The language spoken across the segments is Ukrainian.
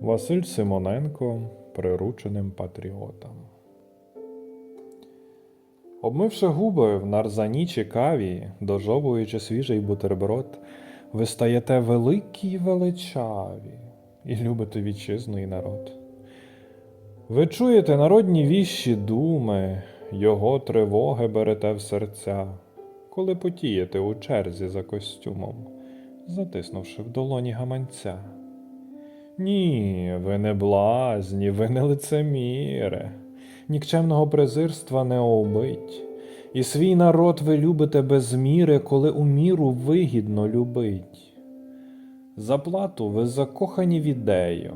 Василь Симоненко прирученим патріотам. Обмивши губи в нарзані чи каві, дожовуючи свіжий бутерброд, ви стаєте великі й величаві і любите вітчизну і народ. Ви чуєте народні віщі думи, його тривоги берете в серця, коли потієте у черзі за костюмом, затиснувши в долоні гаманця. Ні, ви не блазні, ви не лицеміре, нікчемного презирства не обить, і свій народ ви любите без міри, коли у міру вигідно любить. Заплату ви закохані в ідею,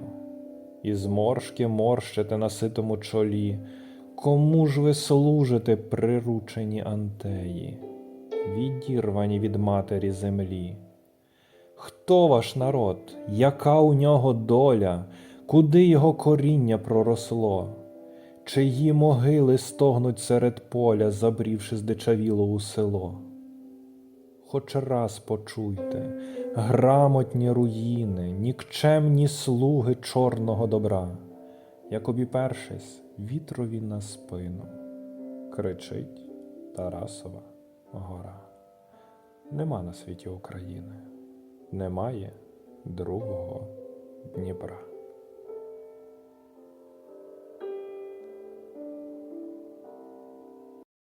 і зморшки морщите на ситому чолі, кому ж ви служите, приручені антеї, відірвані від матері землі. Хто ваш народ? Яка у нього доля? Куди його коріння проросло? Чиї могили стогнуть серед поля, забрівши здичавіло у село? Хоч раз почуйте, грамотні руїни, нікчемні слуги чорного добра, як обіпершись вітрові на спину, кричить Тарасова гора. Нема на світі України немає другого Дніпра.